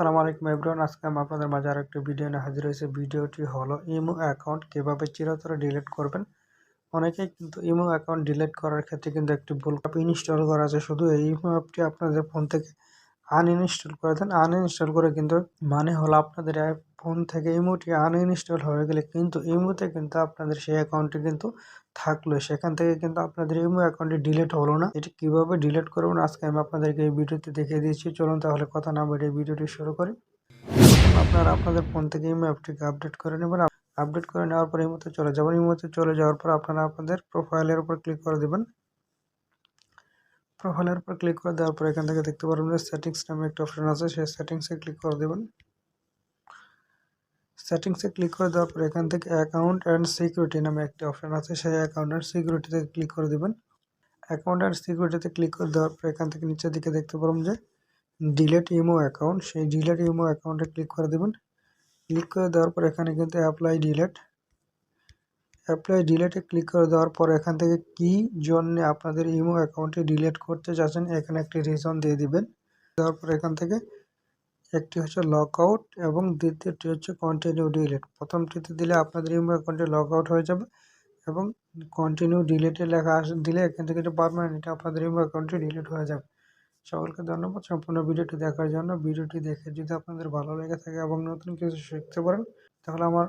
আসসালামু আলাইকুম এভরিওয়ান, আজকে আমি আপনাদের মাঝে আর একটি ভিডিও নিয়ে হাজির হয়েছে। ভিডিওটি হলো ইমো অ্যাকাউন্ট কীভাবে চিরতরে ডিলিট করবেন। অনেকেই কিন্তু ইমো অ্যাকাউন্ট ডিলিট করার ক্ষেত্রে কিন্তু একটি ভুল অ্যাপ ইনস্টল করা আছে। শুধু এই ইমো অ্যাপটি আপনাদের ফোন থেকে আনইনস্টল করে দেন। আনইনস্টল করে কিন্তু মানে হলো আপনাদের ফোন থেকে ইমোটি আনইনস্টল হয়ে গেলে কিন্তু ইমোতে কিন্তু আপনাদের সেই অ্যাকাউন্টটি কিন্তু থাকল। সেখান থেকে কিন্তু আপনাদের ইমো অ্যাকাউন্টটি ডিলিট হলো না। এটি কীভাবে ডিলিট করবেন আজকে আমি আপনাদেরকে এই ভিডিওতে দেখিয়ে দিয়েছি। চলুন তাহলে কথা না বেরিয়ে ভিডিওটি শুরু করি। আপনারা আপনাদের ফোন থেকে ইমো অ্যাপটিকে আপডেট করে নেবেন। আপডেট করে নেওয়ার পর ইমোতে চলে যাবেন। ইমোতে চলে যাওয়ার পর আপনারা আপনাদের প্রোফাইলের উপর ক্লিক করে দেবেন। প্রোফাইলের উপর ক্লিক করে দেওয়ার পর এখান থেকে দেখতে পারবেন যে সেটিংস নামে একটা অপশন আছে, সেই সেটিংসে ক্লিক করে দেবেন। সেটিংসে ক্লিক করে দেওয়ার পর এখান থেকে অ্যাকাউন্ট অ্যান্ড সিকিউরিটি নামে একটি অপশন আছে, সেই অ্যাকাউন্ট অ্যান্ড সিকিউরিটিতে ক্লিক করে দেবেন। অ্যাকাউন্ট অ্যান্ড সিকিউরিটিতে ক্লিক করে দেওয়ার পর এখান থেকে নিচের দিকে দেখতে পারবেন যে ডিলেট ইমো অ্যাকাউন্ট সেই ডিলেট ইমো অ্যাকাউন্টে ক্লিক করে দেবেন। ক্লিক করে দেওয়ার পর এখানে কিন্তু অ্যাপ্লাই ডিলেট অ্যাপ্লাই ডিলেটে ক্লিক করে দেওয়ার পর এখান থেকে কি জন্য আপনাদের ইমো অ্যাকাউন্টটি ডিলিট করতে চাচ্ছেন এখানে একটি রিজন দিয়ে দিবেন। দেওয়ার পর এখান থেকে একটি হচ্ছে লক আউট এবং দ্বিতীয়টি হচ্ছে কন্টিনিউ ডিলিট প্রথমটিতে দিলে আপনাদের ইমো অ্যাকাউন্টে লক আউট হয়ে যাবে এবং কন্টিনিউ ডিলেটে লেখা আস, দিলে এখান থেকে যে পারমানেন্ট এটা আপনাদের ইমো অ্যাকাউন্টটি ডিলিট হয়ে যাবে। সকলকে ধন্যবাদ, সম্পূর্ণ ভিডিওটি দেখার জন্য। ভিডিওটি দেখে যদি আপনাদের ভালো লেগে থাকে এবং নতুন কিছু শিখতে পারেন, তাহলে আমার